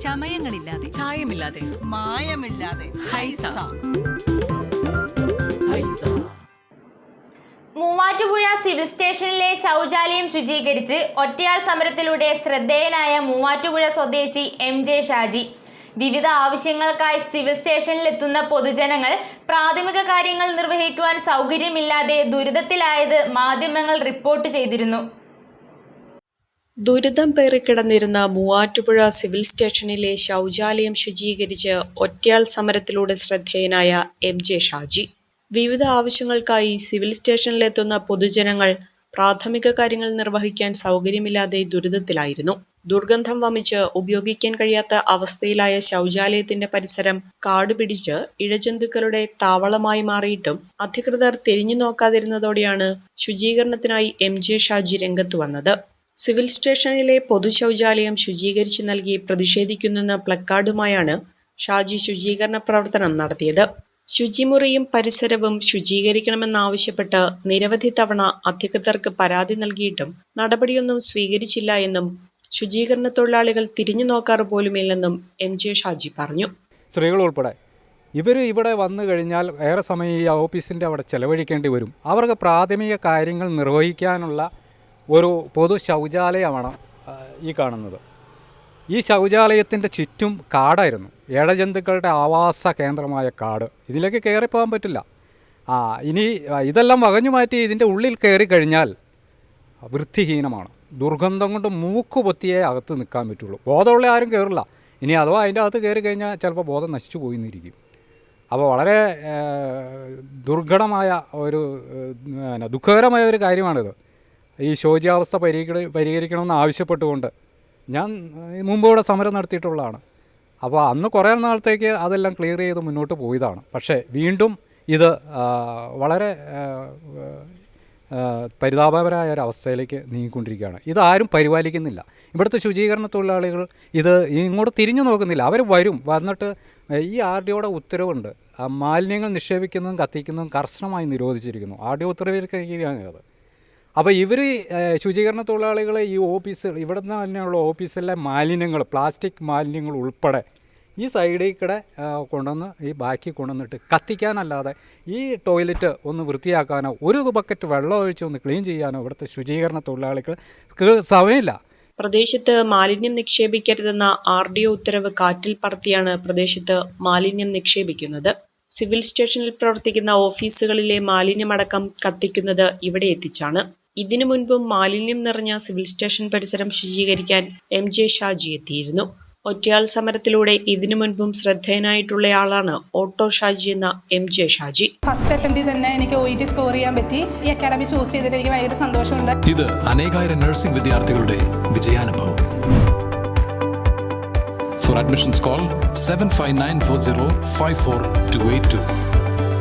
ചമയങ്ങളില്ലാതെ. ചായമില്ലാതെ. മായമില്ലാതെ. ഹൈസ. മൂവാറ്റുപുഴ സിവിൽ സ്റ്റേഷനിലെ ശൗചാലയം ശുചീകരിച്ച് ഒറ്റയാൾ സമരത്തിലൂടെ ശ്രദ്ധേയനായ മൂവാറ്റുപുഴ സ്വദേശി എം ജെ ഷാജി. വിവിധ ആവശ്യങ്ങൾക്കായി സിവിൽ സ്റ്റേഷനിലെത്തുന്ന പൊതുജനങ്ങൾ പ്രാഥമിക കാര്യങ്ങൾ നിർവഹിക്കുവാൻ സൗകര്യമില്ലാതെ ദുരിതത്തിലായത് മാധ്യമങ്ങൾ റിപ്പോർട്ട് ചെയ്തിരുന്നു. ദുരിതം പേറിക്കിടന്നിരുന്ന മൂവാറ്റുപുഴ സിവിൽ സ്റ്റേഷനിലെ ശൗചാലയം ശുചീകരിച്ച് ഒറ്റയാൾ സമരത്തിലൂടെ ശ്രദ്ധേയനായ എം ജെ ഷാജി. വിവിധ ആവശ്യങ്ങൾക്കായി സിവിൽ സ്റ്റേഷനിലെത്തുന്ന പൊതുജനങ്ങൾ പ്രാഥമിക കാര്യങ്ങൾ നിർവഹിക്കാൻ സൗകര്യമില്ലാതെ ദുരിതത്തിലായിരുന്നു. ദുർഗന്ധം വമിച്ച് ഉപയോഗിക്കാൻ കഴിയാത്ത അവസ്ഥയിലായ ശൗചാലയത്തിന്റെ പരിസരം കാട് പിടിച്ച് ഇഴജന്തുക്കളുടെ താവളമായി മാറിയിട്ടും അധികൃതർ തിരിഞ്ഞു നോക്കാതിരുന്നതോടെയാണ് ശുചീകരണത്തിനായി എം ജെ ഷാജി രംഗത്ത് വന്നത്. സിവിൽ സ്റ്റേഷനിലെ പൊതു ശൗചാലയം ശുചീകരിച്ചു നൽകി പ്രതിഷേധിക്കുന്നെന്ന പ്ലക്കാർഡുമായാണ് ഷാജി ശുചീകരണ പ്രവർത്തനം നടത്തിയത്. ശുചിമുറിയും പരിസരവും ശുചീകരിക്കണമെന്നാവശ്യപ്പെട്ട് നിരവധി തവണ അധികൃതർക്ക് പരാതി നൽകിയിട്ടും നടപടിയൊന്നും സ്വീകരിച്ചില്ല എന്നും ശുചീകരണ തൊഴിലാളികൾ തിരിഞ്ഞു നോക്കാറ് പോലുമില്ലെന്നും എം ജെ ഷാജി പറഞ്ഞു. സ്ത്രീകൾ ഉൾപ്പെടെ ഇവർ ഇവിടെ വന്നു കഴിഞ്ഞാൽ ഏറെ സമയം ഈ ഓഫീസിന്റെ അവിടെ ചെലവഴിക്കേണ്ടി വരും. അവർക്ക് പ്രാഥമിക കാര്യങ്ങൾ നിർവഹിക്കാനുള്ള ഒരു പൊതു ശൗചാലയമാണ് ഈ കാണുന്നത്. ഈ ശൗചാലയത്തിന്റെ ചുറ്റും കാടായിരുന്നു. ഇഴജന്തുക്കളുടെ ആവാസ കേന്ദ്രമായ കാട്. ഇതിലേക്ക് കയറിപ്പോകാൻ പറ്റില്ല. ആ ഇനി ഇതെല്ലാം വകഞ്ഞു മാറ്റി ഇതിന്റെ ഉള്ളിൽ കയറി കഴിഞ്ഞാൽ വൃത്തിഹീനമാണ്. ദുർഗന്ധം കൊണ്ട് മൂക്ക് പൊത്തിയേ അകത്ത് നിൽക്കാൻ പറ്റുള്ളൂ. ബോധമുള്ള ആരും കയറില്ല. ഇനി അഥവാ അതിന്റെ അകത്ത് കയറി കഴിഞ്ഞാൽ ചിലപ്പോൾ ബോധം നശിച്ചു പോയിന്നിരിക്കും. അപ്പോൾ വളരെ ദുർഘടമായ ഒരു ദുഃഖകരമായ ഒരു കാര്യമാണിത്. ഈ ശോചിയാവസ്ഥ പരിഹരി പരിഹരിക്കണമെന്ന് ആവശ്യപ്പെട്ടുകൊണ്ട് ഞാൻ മുമ്പ് സമരം നടത്തിയിട്ടുള്ളതാണ്. അപ്പോൾ അന്ന് കുറേ നാളത്തേക്ക് അതെല്ലാം ക്ലിയർ ചെയ്ത് മുന്നോട്ട് പോയതാണ്. പക്ഷേ വീണ്ടും ഇത് വളരെ പരിതാപകരമായ ഒരു അവസ്ഥയിലേക്ക് നീങ്ങിക്കൊണ്ടിരിക്കുകയാണ്. ഇതാരും പരിപാലിക്കുന്നില്ല. ഇവിടുത്തെ ശുചീകരണ തൊഴിലാളികൾ ഇത് ഇങ്ങോട്ട് തിരിഞ്ഞു നോക്കുന്നില്ല. അവർ വരും. വന്നിട്ട് ഈ ആർ ഡി ഒയുടെ ഉത്തരവുണ്ട്. മാലിന്യങ്ങൾ നിക്ഷേപിക്കുന്നതും കത്തിക്കുന്നതും കർശനമായി നിരോധിച്ചിരിക്കുന്നു. ആർ ഡി ഒ ഉത്തരവിൽ അത് അപ്പോൾ ഇവർ ശുചീകരണ തൊഴിലാളികൾ ഈ ഓഫീസ് ഇവിടെ നിന്ന് തന്നെയുള്ള ഓഫീസിലെ മാലിന്യങ്ങൾ പ്ലാസ്റ്റിക് മാലിന്യങ്ങൾ ഉൾപ്പെടെ ഈ സൈഡിൽ കൂടെ കൊണ്ടുവന്ന് ഈ ബാക്കി കൊണ്ടുവന്നിട്ട് കത്തിക്കാനല്ലാതെ ഈ ടോയ്ലറ്റ് ഒന്ന് വൃത്തിയാക്കാനോ ഒരു ബക്കറ്റ് വെള്ളം ഒഴിച്ച് ഒന്ന് ക്ലീൻ ചെയ്യാനോ ഇവിടുത്തെ ശുചീകരണ തൊഴിലാളികൾ സമയമില്ല. പ്രദേശത്ത് മാലിന്യം നിക്ഷേപിക്കരുതെന്ന ആർ ഡി ഒ ഉത്തരവ് കാറ്റിൽ പറത്തിയാണ് പ്രദേശത്ത് മാലിന്യം നിക്ഷേപിക്കുന്നത്. സിവിൽ സ്റ്റേഷനിൽ പ്രവർത്തിക്കുന്ന ഓഫീസുകളിലെ മാലിന്യമടക്കം കത്തിക്കുന്നത് ഇവിടെ എത്തിച്ചാണ്. ഇതിനു മുൻപും മാലിന്യം നിറഞ്ഞ സിവിൽ സ്റ്റേഷൻ പരിസരം ശുചീകരിക്കാൻ എം ജെ ഷാജി എത്തിയിരുന്നു. ഒറ്റയാൾ സമരത്തിലൂടെ ഇതിനു മുൻപും ശ്രദ്ധേയനായിട്ടുള്ളയാളാണ് ഓട്ടോ ഷാജി എന്ന എം ജെ ഷാജി. ഫസ്റ്റ് അറ്റംപ്റ്റിൽ തന്നെ എനിക്ക് ഒ ടി സ്കോർ ചെയ്യാൻ പറ്റി. ഈ അക്കാഡമി ചൂസ് ചെയ്തിട്ട് എനിക്ക് ഭയങ്കര സന്തോഷമുണ്ട്. ഇത് അനേകായിരം നഴ്സിംഗ് വിദ്യാർത്ഥികളുടെ വിജയാനുഭവം. For admissions call seven five nine four zero five four two eight two